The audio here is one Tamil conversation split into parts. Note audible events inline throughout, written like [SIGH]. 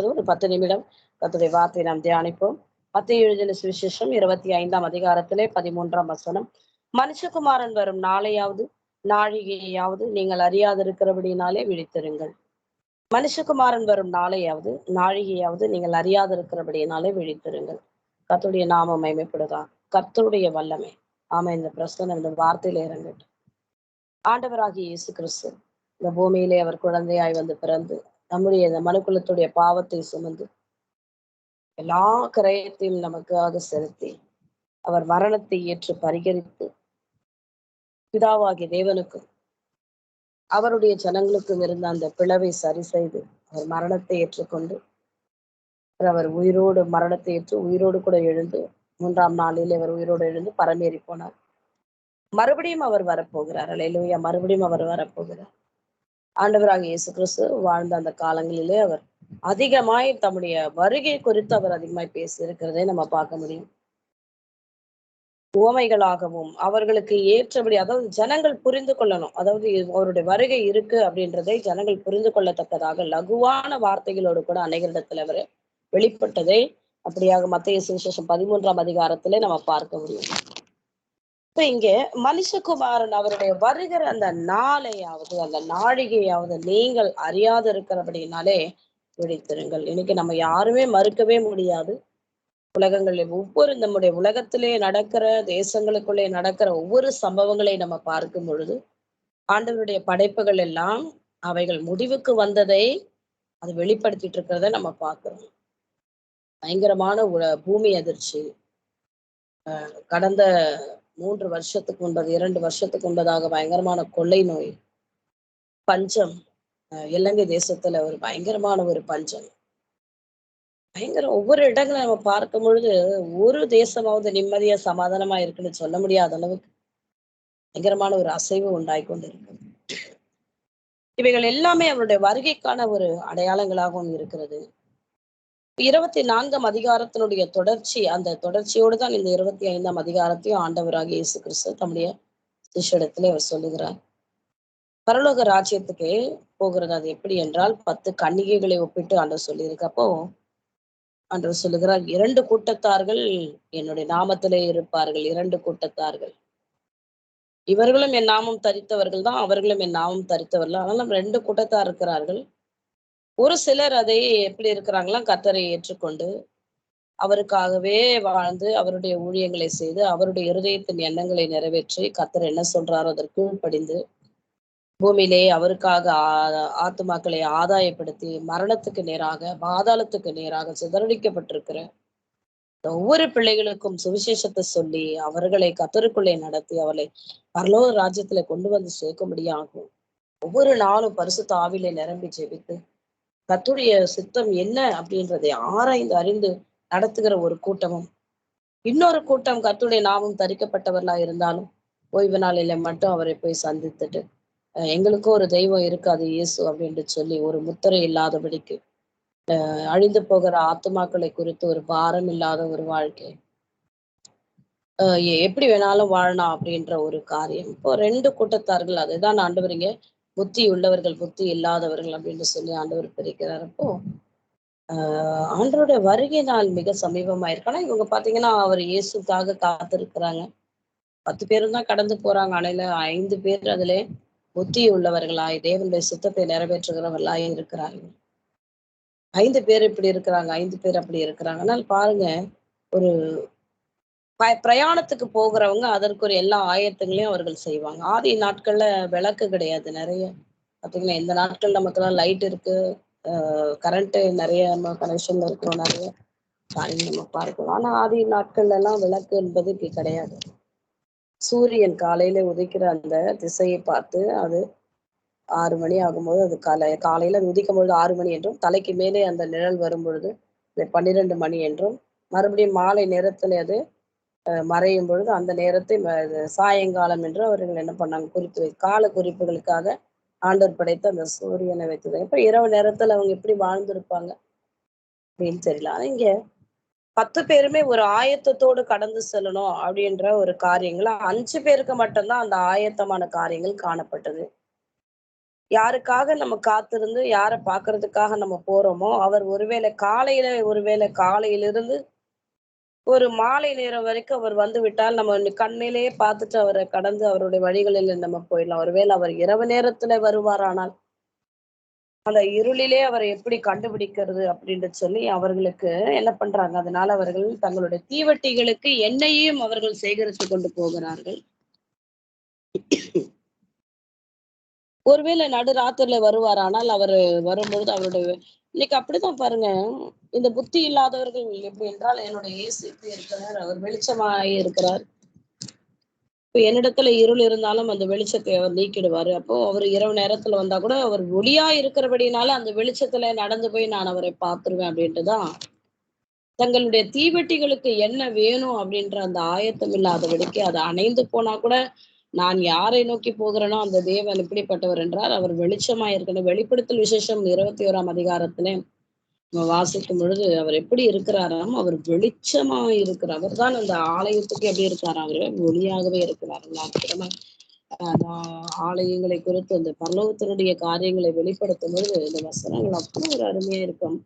ஒரு பத்து நிமிடம் கத்துடைய வார்த்தை நாம் தியானிப்போம். மத்திய எழுதின சுவிசேஷம் இருபத்தி ஐந்தாம் அதிகாரத்திலே பதிமூன்றாம் வசனம். மனுஷகுமாரன் வரும் நாளையாவது நாழிகையாவது நீங்கள் அறியாதிருக்கிறபடினாலே விழித்திருங்கள். மனுஷகுமாரன் வரும் நாளையாவது நாழிகையாவது நீங்கள் அறியாதிருக்கிறபடினாலே விழித்திருங்கள். கத்துடைய நாம மைமைப்படுதா கர்த்தருடைய வல்லமை. ஆமா இந்த பிரசனம் இந்த வார்த்தையில இறங்கட்டும். ஆண்டவராகிய இயேசு கிறிஸ்து இந்த பூமியிலே அவர் குழந்தையாய் வந்து பிறந்து நம்முடைய இந்த மனுக்குலத்துடைய பாவத்தை சுமந்து எல்லா கிரயத்தையும் நமக்காக செலுத்தி அவர் மரணத்தை ஏற்று பரிகரித்து பிதாவாகிய தேவனுக்கும் அவருடைய ஜனங்களுக்கும் இருந்த அந்த பிளவை சரி செய்து அவர் மரணத்தை ஏற்றுக்கொண்டு அவர் உயிரோடு மரணத்தை ஏற்று உயிரோடு கூட எழுந்து மூன்றாம் நாளில் அவர் உயிரோடு எழுந்து பரமேறி போனார். மறுபடியும் அவர் வரப்போகிறார். அலையிலூயா மறுபடியும் அவர் வரப்போகிறார். ஆண்டவராக இயேசு கிறிஸ்து வாழ்ந்த அந்த காலங்களிலே அவர் அதிகமாய் தம்முடைய வருகை குறித்து அவர் அதிகமாய் பேசி இருக்கிறதை நம்ம பார்க்க முடியும். உவமைகளாகவும் அவர்களுக்கு ஏற்றபடி அதாவது ஜனங்கள் புரிந்து கொள்ளணும். அதாவது அவருடைய வருகை இருக்கு அப்படின்றதை ஜனங்கள் புரிந்து கொள்ளத்தக்கதாக லகுவான வார்த்தைகளோடு கூட அநேகரிடத்துல அவர் வெளிப்பட்டதை அப்படியாக மத்திய சுவிசேஷம் பதிமூன்றாம் அதிகாரத்திலே நம்ம பார்க்க முடியும். இப்ப இங்க மனுஷகுமாரன் அவருடைய வருகிற அந்த நாளையாவது அந்த நாழிகையாவது நீங்கள் அறியாது இருக்கிறபடினாலே விழித்திருங்கள். இன்னைக்கு நம்ம யாருமே மறுக்கவே முடியாது. உலகங்களில் ஒவ்வொரு நம்முடைய உலகத்திலே நடக்கிற தேசங்களுக்குள்ளே நடக்கிற ஒவ்வொரு சம்பவங்களை நம்ம பார்க்கும் பொழுது ஆண்டவருடைய படைப்புகள் எல்லாம் அவைகள் முடிவுக்கு வந்ததை அது வெளிப்படுத்திட்டு இருக்கிறத நம்ம பார்க்கிறோம். பயங்கரமான பூமி அதிர்ச்சி. கடந்த மூன்று வருஷத்துக்கு முன்பது இரண்டு வருஷத்துக்கு முன்பதாக பயங்கரமான கொள்ளை நோய் பஞ்சம் இலங்கை தேசத்துல ஒரு பயங்கரமான ஒரு பஞ்சம். பயங்கர ஒவ்வொரு இடங்களை நம்ம பார்க்கும் பொழுது ஒரு தேசமாவது நிம்மதியா சமாதானமா இருக்குன்னு சொல்ல முடியாத அளவுக்கு பயங்கரமான ஒரு அசைவு உண்டாகி கொண்டிருக்கு இவைகள் எல்லாமே அவருடைய வருகைக்கான ஒரு அடையாளங்களாகவும் இருக்கிறது. இருபத்தி நான்காம் அதிகாரத்தினுடைய தொடர்ச்சி அந்த தொடர்ச்சியோடு தான் இந்த இருபத்தி ஐந்தாம் அதிகாரத்தையும் ஆண்டவராக இயேசு கிறிஸ்து தம்முடைய சிஷிடத்திலே அவர் சொல்லுகிறார். பரலோக ராஜ்யத்துக்கு போகிறது அது எப்படி என்றால் பத்து கன்னிகைகளை ஒப்பிட்டு ஆண்டவர் சொல்லியிருக்கப்போ அன்று ஆண்டவர் சொல்லுகிறார் இரண்டு கூட்டத்தார்கள் என்னுடைய நாமத்திலே இருப்பார்கள் இரண்டு கூட்டத்தார்கள். இவர்களும் என் நாமம் தரித்தவர்கள் தான் அவர்களும் என் நாமம் தரித்தவர்கள். ஆனாலும் ரெண்டு கூட்டத்தார் இருக்கிறார்கள். ஒரு சிலர் அதை எப்படி இருக்கிறாங்களாம் கத்தரை ஏற்றுக்கொண்டு அவருக்காகவே வாழ்ந்து அவருடைய ஊழியங்களை செய்து அவருடைய இருதயத்தின் எண்ணங்களை நிறைவேற்றி கத்தர் என்ன சொல்றாரோ அதற்கு படிந்து பூமியிலே அவருக்காக ஆத்துமாக்களை ஆதாயப்படுத்தி மரணத்துக்கு நேராக பாதாளத்துக்கு நேராக சிதறடிக்கப்பட்டிருக்கிற ஒவ்வொரு பிள்ளைகளுக்கும் சுவிசேஷத்தை சொல்லி அவர்களை கத்தருக்குள்ளே நடத்தி அவளை பரலோக ராஜ்யத்துல கொண்டு வந்து சேர்க்கும்படியாகும் ஒவ்வொரு நாளும் பரிசு தாவிலை நிரம்பி ஜெபித்து கத்துடைய சித்தம் என்ன அப்படின்றதை ஆராய்ந்து அறிந்து நடத்துகிற ஒரு கூட்டமும். இன்னொரு கூட்டம் கத்துடைய நாமம் தரிக்கப்பட்டவர்களா இருந்தாலும் ஓய்வு நாளில மட்டும் அவரை போய் சந்தித்துட்டு எங்களுக்கும் ஒரு தெய்வம் இருக்காது இயேசு அப்படின்ட்டு சொல்லி ஒரு முத்திரை இல்லாதபடிக்கு அழிந்து போகிற ஆத்மாக்களை குறித்து ஒரு பாரம் இல்லாத ஒரு வாழ்க்கை. எப்படி வேணாலும் வாழலாம் அப்படின்ற ஒரு காரியம். இப்போ ரெண்டு கூட்டத்தார்கள் அதுதான் ஆண்டவரிங்க புத்தி உள்ளவர்கள் புத்தி இல்லாதவர்கள் அப்படின்னு சொல்லி ஆண்டவர் பிரிக்கிறார். அப்போ ஆஹ் ஆண்டவருடைய வருகை நாள் மிக சமீபமாயிருக்கு. ஆனா இவங்க பாத்தீங்கன்னா அவர் இயேசுக்காக காத்திருக்கிறாங்க. பத்து பேரும் தான் கடந்து போறாங்க. அணையில ஐந்து பேர் அதுல புத்தி உள்ளவர்களாய் தேவனுடைய சித்தத்தை நிறைவேற்றுகிறவர்களாய் இருக்கிறாங்க. ஐந்து பேர் இப்படி இருக்கிறாங்க ஐந்து பேர் அப்படி இருக்கிறாங்க. ஆனால் பாருங்க ஒரு பிரயாணத்துக்கு போகிறவங்க அதற்கு ஒரு எல்லா ஆயத்தங்களையும் அவர்கள் செய்வாங்க. ஆதி நாட்கள்ல விளக்கு கிடையாது நிறைய. பார்த்தீங்கன்னா இந்த நாட்கள் நமக்கெல்லாம் லைட் இருக்கு. கரண்ட் நிறைய நம்ம கனெக்ஷன்ல இருக்கிறோம் நிறைய. காரியம் நம்ம பார்க்கலாம் ஆனா ஆதி நாட்கள்ல எல்லாம் விளக்கு என்பது கிடையாது. சூரியன் காலையில உதிக்கிற அந்த திசையை பார்த்து அது ஆறு மணி ஆகும்போது அது காலை காலையில அது உதிக்கும் பொழுது ஆறு மணி என்றும் தலைக்கு மேலே அந்த நிழல் வரும் பொழுது பன்னிரெண்டு மணி என்றும் மறுபடியும் மாலை நேரத்துல அது மறையும் பொழுது அந்த நேரத்தை சாயங்காலம் என்று அவர்கள் என்ன பண்ணாங்க? குறித்து கால குறிப்புகளுக்காக ஆண்டவர் படைத்து அந்த சூரியனை வைத்தது இப்ப இரவு நேரத்துல அவங்க எப்படி வாழ்ந்திருப்பாங்க? அப்படின்னு தெரியல. ஆனா இங்க பத்து பேருமே ஒரு ஆயத்தத்தோடு கடந்து செல்லணும் அப்படின்ற ஒரு காரியங்கள் அஞ்சு பேருக்கு மட்டும்தான் அந்த ஆயத்தமான காரியங்கள் காணப்பட்டது. யாருக்காக நம்ம காத்திருந்து யாரை பார்க்கறதுக்காக நம்ம போறோமோ அவர் ஒருவேளை காலையில ஒருவேளை காலையிலிருந்து ஒரு மாலை நேரம் வரைக்கும் அவர் வந்து விட்டால் நம்ம கண்ணிலேயே பார்த்துட்டு அவரை கடந்து அவருடைய வழிகளில் நம்ம போயிடலாம். ஒருவேளை அவர் இரவு நேரத்துல வருவாரானால் அந்த இருளிலே அவரை எப்படி கண்டுபிடிக்கிறது அப்படின்னு சொல்லி அவர்களுக்கு என்ன பண்றாங்க? அதனால அவர்கள் தங்களுடைய தீவட்டிகளுக்கு எண்ணெயையும் அவர்கள் சேகரித்து கொண்டு போகிறார்கள். ஒருவேளை நடு ராத்திரில வருவாரானால் அவர் வரும்பொழுது அவருடைய இன்னைக்கு அப்படிதான் பாருங்க. இந்த புத்தி இல்லாதவர்கள் எப்படி என்றால் என்னுடைய இயேசு இருக்கிறார் அவர் வெளிச்சமாய் இருக்கிறார். இப்ப என்னிடத்துல இருள் இருந்தாலும் அந்த வெளிச்சத்தை அவர் நீக்கிடுவாரு. அப்போ அவர் இரவு நேரத்துல வந்தா கூட அவர் ஒளியா இருக்கிறபடினால அந்த வெளிச்சத்துல நடந்து போய் நான் அவரை பார்த்துருவேன் அப்படின்ட்டுதான். தங்களுடைய தீவெட்டிகளுக்கு என்ன வேணும் அப்படின்ற அந்த ஆயத்தம் இல்லாதபடிக்கு அது அணைந்து போனா கூட நான் யாரை நோக்கி போகிறேனோ அந்த தேவன் இப்படிப்பட்டவர் என்றார். அவர் வெளிச்சமா இருக்கணும். வெளிப்படுத்தல் விசேஷம் இருபத்தி ஓராம் அதிகாரத்துல நம்ம வாசிக்கும் பொழுது அவர் எப்படி இருக்கிறாராம் அவர் வெளிச்சமா இருக்கிறார். அவர் தான் அந்த ஆலயத்துக்கு எப்படி இருக்காரு? அவரு ஒளியாகவே இருக்கிறார். அற்புதமா அந்த ஆலயங்களை குறித்து அந்த பரலோகத்தினுடைய காரியங்களை வெளிப்படுத்தும் பொழுது இந்த வசனங்கள் அவ்வளவு ஒரு அருமையா இருக்கும்.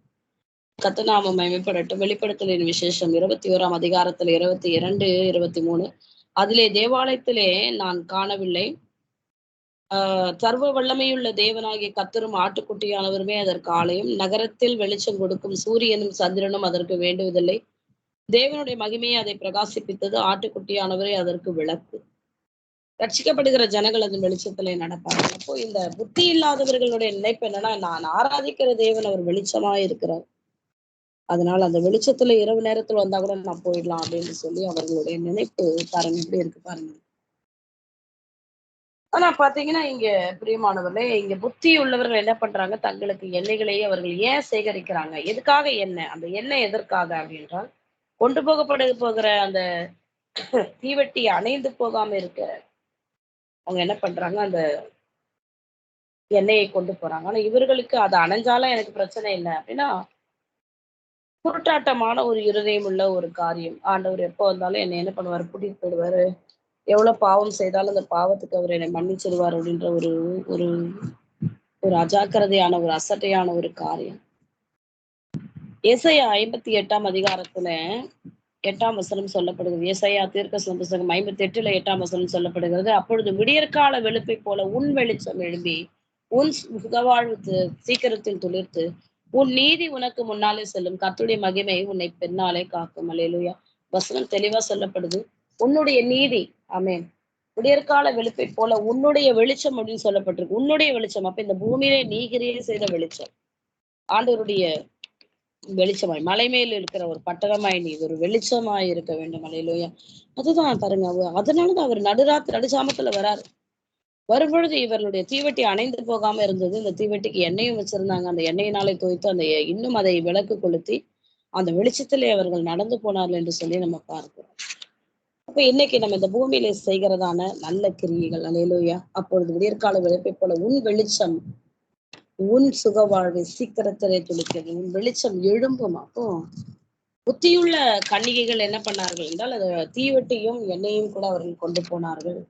கத்தநாம மேம்படட்டும் வெளிப்படுத்தலின் விசேஷம் இருபத்தி ஓராம் அதிகாரத்துல இருபத்தி இரண்டு இருபத்தி மூணு. அதிலே தேவாலயத்திலே நான் காணவில்லை. சர்வ வல்லமையுள்ள தேவனாகிய கத்தரும் ஆட்டுக்குட்டியானவருமே அதற்கு ஆலயம். நகரத்தில் வெளிச்சம் கொடுக்கும் சூரியனும் சந்திரனும் அதற்கு வேண்டுவதில்லை. தேவனுடைய மகிமையை அதை பிரகாசிப்பித்தது. ஆட்டுக்குட்டியானவரே அதற்கு விளக்கு. ரட்சிக்கப்படுகிற ஜனங்கள் அதன் வெளிச்சத்திலே நடப்பார்கள். அப்போ இந்த புத்தி இல்லாதவர்களுடைய நினைப்பு என்னன்னா நான் ஆராதிக்கிற தேவன் அவர் வெளிச்சமா இருக்கிறார். அதனால அந்த வெளிச்சத்துல இரவு நேரத்துல வந்தா கூட நான் போயிடலாம் அப்படின்னு சொல்லி அவர்களுடைய நினைப்பு பாருங்க எப்படி இருக்கு பாருங்க. ஆனா பாத்தீங்கன்னா இங்க பிரியமானவர்களே இங்க புத்தி உள்ளவர்கள் என்ன பண்றாங்க? தங்களுக்கு எண்ணெய்களையே அவர்கள் ஏன் சேகரிக்கிறாங்க? எதுக்காக எண்ணெய்? அந்த எண்ணெய் எதற்காக அப்படின்றால் கொண்டு போகப்பட போகிற அந்த [CLEARS THROAT] தீவெட்டி அணைந்து போகாம இருக்க அவங்க என்ன பண்றாங்க? அந்த எண்ணெயை கொண்டு போறாங்க. ஆனா இவர்களுக்கு அது அணைஞ்சாலும் எனக்கு பிரச்சனை இல்லை அப்படின்னா குருட்டாட்டமான ஒரு இருதயம் உள்ள ஒரு காரியம். ஆண்டவர் எப்போ வந்தாலும் என்னை என்ன பண்ணுவாரு? கூட்டிட்டு போயிடுவாரு. எவ்வளவு பாவம் செய்தாலும் அந்த பாவத்துக்கு அவர் என்னை மன்னிச்சிருவார் அப்படின்ற ஒரு ஒரு ஒரு அஜாக்கிரதையான ஒரு அசட்டையான ஒரு காரியம். ஏசையா ஐம்பத்தி எட்டாம் அதிகாரத்துல எட்டாம் வசனம் சொல்லப்படுகிறது. ஏசையா தீர்க்க புஸ்தகம் ஐம்பத்தி எட்டுல எட்டாம் வசனம் சொல்லப்படுகிறது. அப்பொழுது விடியற்கால வெளுப்பை போல உன் வெளிச்சம் எழும்பி உன் சுகவாழ்வு சீக்கிரத்தில் துளிர்த்து உன் நீதி உனக்கு முன்னாலே செல்லும். கத்துடைய மகிமை உன்னை பின்னாலே காக்கும். அலையிலுயா வசனம் தெளிவா சொல்லப்படுது. உன்னுடைய நீதி ஆமேன். விடியற்கால வெளுப்பை போல உன்னுடைய வெளிச்சம் அப்படின்னு சொல்லப்பட்டிருக்கு. உன்னுடைய வெளிச்சம். அப்ப இந்த பூமியிலே நீகிரியே செய்த வெளிச்சம். ஆண்டவருடைய வெளிச்சமாய் மலை மேல் இருக்கிற ஒரு பட்டணமாய் நீ ஒரு வெளிச்சமாய் இருக்க வேண்டும். மலையிலோயா அதுதான் பாருங்க அதனாலதான் அவர் நடுராத்திரி நடுசாமத்துல வராரு. வரும்பொழுது இவர்களுடைய தீவெட்டி அணைந்து போகாம இருந்தது. இந்த தீவெட்டிக்கு எண்ணெயும் வச்சிருந்தாங்க. அந்த எண்ணெயினாலே தோய்த்து அந்த இன்னும் அதை விளக்கு கொளுத்தி அந்த வெளிச்சத்திலே அவர்கள் நடந்து போனார்கள் என்று சொல்லி நம்ம பார்க்கிறோம். அப்ப இன்னைக்கு நம்ம இந்த பூமியில செய்கிறதான நல்ல கிரியைகள் அலையிலோயா அப்பொழுது விடியற்கால விளைப்பை போல உன் வெளிச்சம் உன் சுக வாழ்வை சீக்கிரத்திலே துளிக்கிறது. உன் வெளிச்சம் எழும்பும் அப்போ புத்தியுள்ள கன்னிகைகள் என்ன பண்ணார்கள் என்றால் அது தீவெட்டியும் எண்ணெயும் கூட அவர்கள் கொண்டு போனார்கள்.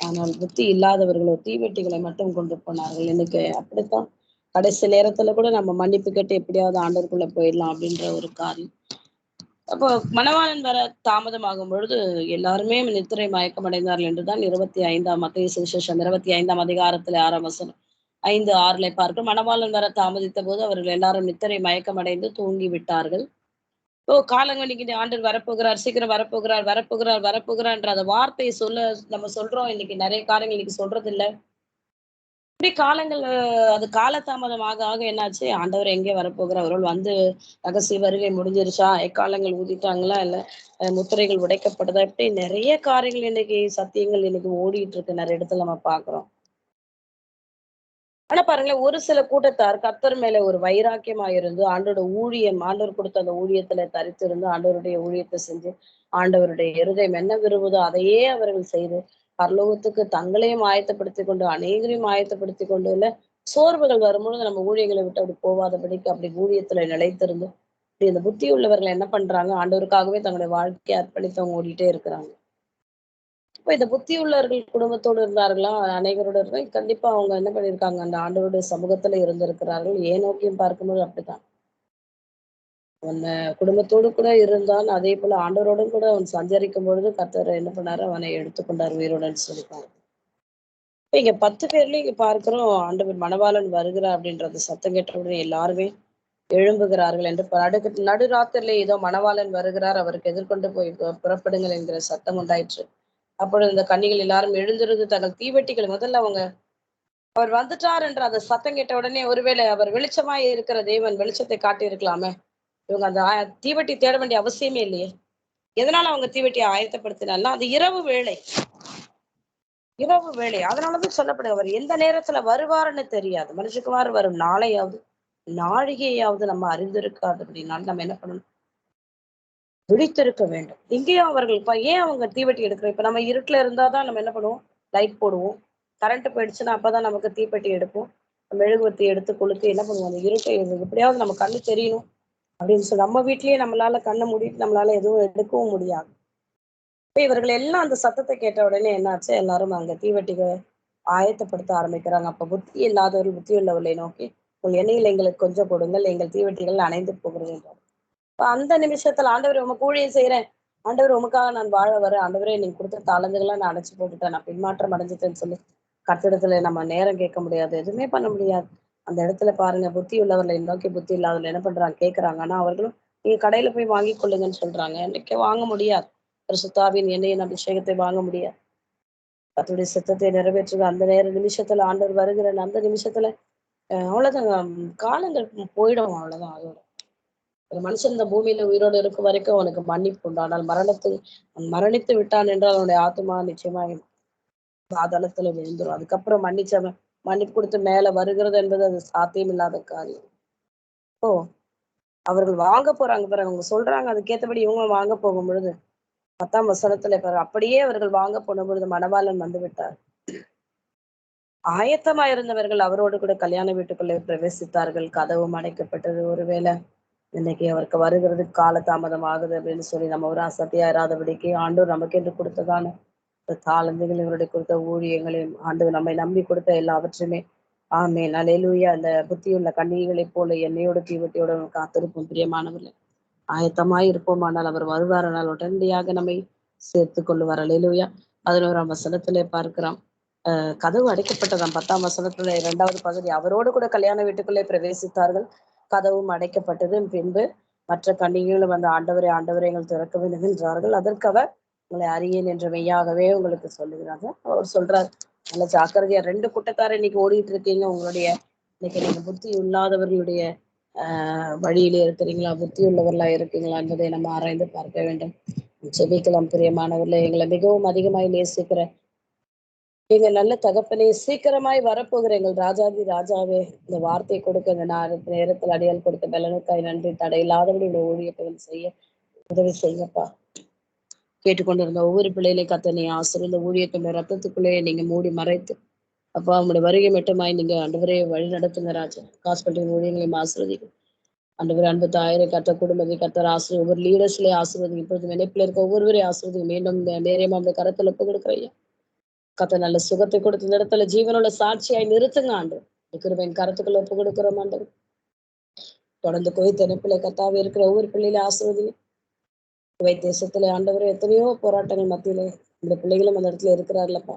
ஆனால் புத்தி இல்லாதவர்களோ தீவெட்டிகளை மட்டும் கொண்டு போனார்கள். இன்னைக்கு அப்படித்தான். கடைசி நேரத்துல கூட நம்ம மன்னிப்பு கேட்டு எப்படியாவது ஆண்டர்குள்ள போயிடலாம் அப்படின்ற ஒரு காரியம். அப்போ மணவாளன் வர தாமதமாகும் பொழுது எல்லாருமே நித்திரை மயக்கம் அடைந்தார்கள் என்றுதான் இருபத்தி ஐந்தாம் மத்திய சுவிசேஷம் இருபத்தி ஐந்தாம் அதிகாரத்துல ஆறாம் வசனம். ஐந்து ஆறுல பார்க்கும். மணவாளன் வர தாமதித்த போது அவர்கள் எல்லாரும் நித்திரை மயக்கம் அடைந்து தூங்கி விட்டார்கள். ஓ காலங்கள் இன்னைக்கு வரப்போகிறார் சீக்கிரம் வரப்போகிறார் வரப்போகிறார் வரப்போகிறார்ன்ற அந்த வார்த்தையை சொல்ல நம்ம சொல்றோம். இன்னைக்கு நிறைய காரியங்கள் இன்னைக்கு சொல்றது இல்ல இப்படி காலங்கள் அது காலதாமதம் ஆக ஆக என்னாச்சு? ஆண்டவர் எங்கே வரப்போகிறார்? அவர்கள் வந்து ரகசிய வருகை முடிஞ்சிருச்சா? எக்காலங்கள் ஊதிட்டாங்களா? இல்லை முத்திரைகள் உடைக்கப்படுதா இப்படி நிறைய காரியங்கள் இன்னைக்கு சத்தியங்கள் இன்னைக்கு ஓடிட்டு இருக்கு. நிறைய இடத்துல நம்ம பாக்குறோம் ஆனா பாருங்களேன் ஒரு சில கூட்டத்தார் கத்தர் மேல ஒரு வைராக்கியமா இருந்து ஆண்டோட ஊழியம் ஆண்டவர் கொடுத்த அந்த ஊழியத்துல தரித்து இருந்து ஆண்டவருடைய ஊழியத்தை செஞ்சு ஆண்டவருடைய இருதயம் என்ன விரும்புதோ அதையே அவர்கள் செய்து பரலோகத்துக்கு தங்களையும் ஆயத்தப்படுத்தி கொண்டு அநேகரையும் ஆயத்தப்படுத்தி கொண்டு இல்ல சோர்வுகள் வரும்பொழுது நம்ம ஊழியங்களை விட்டு அப்படி போவாதபடிக்கு அப்படி ஊழியத்துல நிலைத்திருந்து இப்படி இந்த புத்தி உள்ளவர்கள் என்ன பண்றாங்க? ஆண்டவருக்காகவே தங்களுடைய வாழ்க்கையை அர்ப்பணித்தவங்க ஓடிட்டே இருக்கிறாங்க. இப்ப இந்த புத்தி உள்ளவர்கள் குடும்பத்தோடு இருந்தார்களா? அநேகரோட இருந்தா கண்டிப்பா அவங்க என்ன பண்ணியிருக்காங்க? அந்த ஆண்டவருடைய சமூகத்துல இருந்திருக்கிறார்கள். ஏன் நோக்கியும் பார்க்கும்போது அப்படித்தான். அவன் குடும்பத்தோடு கூட இருந்தான் அதே போல ஆண்டவரோடும் கூட அவன் சஞ்சரிக்கும் பொழுது கர்த்தர் என்ன பண்ணாரு? அவனை எடுத்துக்கொண்டார் உயிருடன் சொல்லிப்பாங்க இங்க பத்து பேர்லயும் இங்க பார்க்கிறோம் ஆண்டவர் மணவாளன் வருகிறார் அப்படின்றது சத்தம் கேட்டவுடனே எல்லாருமே எழும்புகிறார்கள் என்று நடு நடுராத்திரில ஏதோ மணவாளன் வருகிறார் அவருக்கு எதிர்கொண்டு போய் புறப்படுங்கள் என்கிற சத்தம் உண்டாயிற்று. அப்பொழுது இந்த கன்னிகள் எல்லாரும் எழுந்திருந்து தங்கள் தீவெட்டிகள் முதல்ல அவங்க அவர் வந்துட்டார் என்ற அந்த சத்தம் கேட்ட உடனே ஒருவேளை அவர் வெளிச்சமாய் இருக்கிற தேவன் வெளிச்சத்தை காட்டியிருக்கலாமே இவங்க அந்த தீவட்டி தீவெட்டி தேட வேண்டிய அவசியமே இல்லையே. எதனால அவங்க தீவெட்டியை ஆயத்தப்படுத்தினா அது இரவு வேலை இரவு வேலை அதனாலதான் சொல்லப்படுது அவர் எந்த நேரத்துல வருவாருன்னு தெரியாது. மனுஷகுமார் வரும் நாளையாவது நாழிகையாவது நம்ம அறிந்திருக்காது அப்படின்னாலும் நம்ம என்ன பண்ணணும்? விழித்திருக்க வேண்டும். இங்கேயும் அவர்கள் இப்ப ஏன் அவங்க தீவெட்டி எடுக்கிறோம்? இப்ப நம்ம இருட்டுல இருந்தாதான் நம்ம என்ன பண்ணுவோம்? லைட் போடுவோம். கரண்ட் போயிடுச்சுன்னா அப்பதான் நமக்கு தீப்பெட்டி எடுப்போம். மெழுகுவத்தி எடுத்து கொளுத்து என்ன பண்ணுவோம்? அந்த இருட்டை எப்படியாவது நம்ம கண்ணு தெரியணும். அப்படின்னு சொல்லி நம்ம வீட்லயே நம்மளால கண்ணை மூடிட்டு நம்மளால எதுவும் எடுக்கவும் முடியாது. இவர்கள் எல்லாம் அந்த சத்தத்தை கேட்ட உடனே என்னாச்சு? எல்லாரும் அங்க தீவெட்டிக ஆயத்தப்படுத்த ஆரம்பிக்கிறாங்க. அப்ப புத்தி இல்லாதவர்கள் புத்தி உள்ளவர்களை நோக்கி உங்கள் எண்ணெயில் எங்களுக்கு கொஞ்சம் கொடுங்கள் எங்கள் தீவெட்டிகள் அணைந்து போகிறது என்றார். அப்ப அந்த நிமிஷத்துல ஆண்டவர் உமக்கு ஊழியம் செய்யறேன் ஆண்டவர் உமக்காக நான் வாழ வரேன். ஆண்டவரே நீங்க கொடுத்த தாளந்துகளை நான் அடைச்சு போட்டுட்டேன். நான் பின்மாற்றம் அடைஞ்சிட்டேன்னு சொல்லி கட்டிடத்துல நம்ம நேரம் கேட்க முடியாது. எதுவுமே பண்ண முடியாது. அந்த இடத்துல பாருங்க புத்தி உள்ளவர்களை நோக்கி புத்தி இல்லாதவர்கள் என்ன பண்றாங்க? கேட்கறாங்க ஆனா அவர்களும் நீங்க கடையில போய் வாங்கி கொள்ளுங்கன்னு சொல்றாங்க. என்னைக்கே வாங்க முடியாது. பரிசுத்தாவின் எண்ணெயின் அபிஷேகத்தை வாங்க முடியாது. கர்த்தருடைய சித்தத்தை நிறைவேற்றுக. அந்த நேர நிமிஷத்துல ஆண்டவர் வருகிற அந்த நிமிஷத்துல அவ்வளவுதான் காலங்கள் போயிடும். அவ்வளவுதான். அதோட ஒரு மனுஷன் இந்த பூமியில உயிரோடு இருக்கும் வரைக்கும் அவனுக்கு மன்னிப்பு உண்டு. ஆனால் மரணத்து மரணித்து விட்டான் என்றால் அவனுடைய ஆத்மா நிச்சயமா பாதாளத்துல விழுந்துரும். அதுக்கப்புறம் மன்னிச்சவன் மன்னிப்பு கொடுத்து மேல வருகிறது என்பது அது சாத்தியம் இல்லாத காரியம். ஓ அவர்கள் வாங்க போறாங்க பாருங்க. அவங்க சொல்றாங்க அதுக்கேத்தபடி இவங்க வாங்க போகும் பொழுது பத்தாம் வசனத்துல பாரு அப்படியே அவர்கள் வாங்க போன பொழுது மணவாளன் வந்து விட்டார். ஆயத்தமா இருந்தவர்கள் அவரோடு கூட கல்யாண வீட்டுக்குள்ளே பிரவேசித்தார்கள். கதவும் அடைக்கப்பட்டது ஒருவேளை இன்னைக்கு அவருக்கு வருகிறது காலதாமதம் ஆகுது அப்படின்னு சொல்லி நம்ம ஒரு அசத்தியா இராதபடிக்கு ஆண்டோர் நமக்கு என்று கொடுத்ததான தாளந்துகள் இவருடைய கொடுத்த ஊழியங்களையும் ஆண்டு நம்மை நம்பி கொடுத்த எல்லாவற்றையுமே. ஆமே நலையிலூயா அந்த புத்தியுள்ள கண்ணிகளைப் போல என்னையோட தீவட்டியோட காத்திருப்போம் பிரியமானவர்களே. ஆயத்தமாய் இருப்போம் ஆனால் அவர் வருவாரானால் உடனடியாக நம்மை சேர்த்து கொள்ளுவார். அலையிலூயா பதினோராம் வசனத்திலே பார்க்கிறோம். கதவு அடைக்கப்பட்டதாம். பத்தாம் வசனத்துல இரண்டாவது பகுதி. அவரோடு கூட கல்யாண வீட்டுக்குள்ளே பிரவேசித்தார்கள். கதவும் அடைக்கப்பட்டது பின்பு மற்ற கன்னிகளும் அந்த ஆண்டவரை ஆண்டவரை எங்கள் திறக்க வேண்டும் என்றார்கள் அதற்கு அவர் உங்களை அறியேன் என்ற மெய்யாகவே உங்களுக்கு சொல்லுகிறாங்க. அவர் சொல்றார் நல்ல ஜாக்கிரதையா ரெண்டு கூட்டத்தார இன்னைக்கு ஓடிட்டு இருக்கீங்க. உங்களுடைய இன்னைக்கு நீங்க புத்தி இல்லாதவர்களுடைய ஆஹ் வழியிலே இருக்கிறீங்களா? புத்தி உள்ளவர்களா இருக்கீங்களா என்பதை நம்ம ஆராய்ந்து பார்க்க வேண்டும். செபிக்கலாம் பிரியமானவர்களே. எங்களை மிகவும் அதிகமாய் நேசிக்கிற எங்க நல்ல தகப்பனே சீக்கிரமாய் வரப்போகிற எங்கள் ராஜாதி ராஜாவே இந்த வார்த்தை கொடுக்க இந்த நேரத்தில் அடியால் கொடுத்த பலனுக்காய் நன்றி தடையில்லாதவர்களுடைய ஊழியத்தை செய்ய உதவி செய்யப்பா கேட்டுக்கொண்டிருந்த ஒவ்வொரு பிள்ளைகளையும் கத்த நீ ஆசிரியர் இந்த ஊழியத்தை ரத்தத்துக்குள்ளே நீங்க மூடி மறைத்து அப்பா உங்களுடைய வருகை மட்டுமாய் நீங்க ஆண்டவரே வழி நடத்துங்க ராஜா. ஹாஸ்பிட்டல் ஊழியங்களையும் ஆசிர்வதிங்க. ஆண்டவர் அன்பு தாயரை கத்த குடும்பத்தை கத்தர் ஆசிரியர் ஒவ்வொரு லீடர்ஸ்லயே ஆசிர்வதிங்க. இப்பொழுது நினைப்பில் இருக்க ஒவ்வொருவரையும் ஆசிர்வதிங்க. மீண்டும் நேரம் அந்த கரத்துல ஒப்பு கொடுக்குறையா கத்த நல்ல சுகத்தை கொடுத்த இந்த இடத்துல ஜீவனோட சாட்சியாய் நிறுத்துங்க ஆண்டு கிருபையின் கரத்துக்குள்ள ஒப்பு கொடுக்குறோம் ஆண்டு தொடர்ந்து கோயில் திணைப்பில கத்தாவே இருக்கிற ஒவ்வொரு பிள்ளையில ஆசிர்வதிங்க. தேசத்துல ஆண்டவர் எத்தனையோ போராட்டங்கள் மத்தியிலே இந்த பிள்ளைகளும் அந்த இடத்துல இருக்கிறார்களப்பா.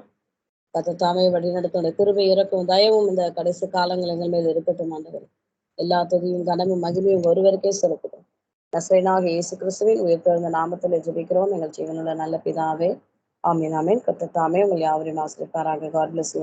கத்த தாமே வழி நடத்த கிருபை இறக்கும் தயவும் இந்த கடைசி காலங்கள் எங்கள் மேல் இருக்கட்டும் ஆண்டவர். எல்லா தொகையும் கனமும் மகிமையும் ஒருவருக்கே சிறப்பிடும் நசைனாக இயேசு கிறிஸ்துவின் உயர்த்தெழுந்த நாமத்தில் ஜெபிக்கிறோம். எங்கள் ஜீவனுள்ள நல்ல பிதாவே ஆமீன் ஆமீன். கத்த தாமே உங்கள் யாவரையும் ஆசிரிப்பாராக. God bless you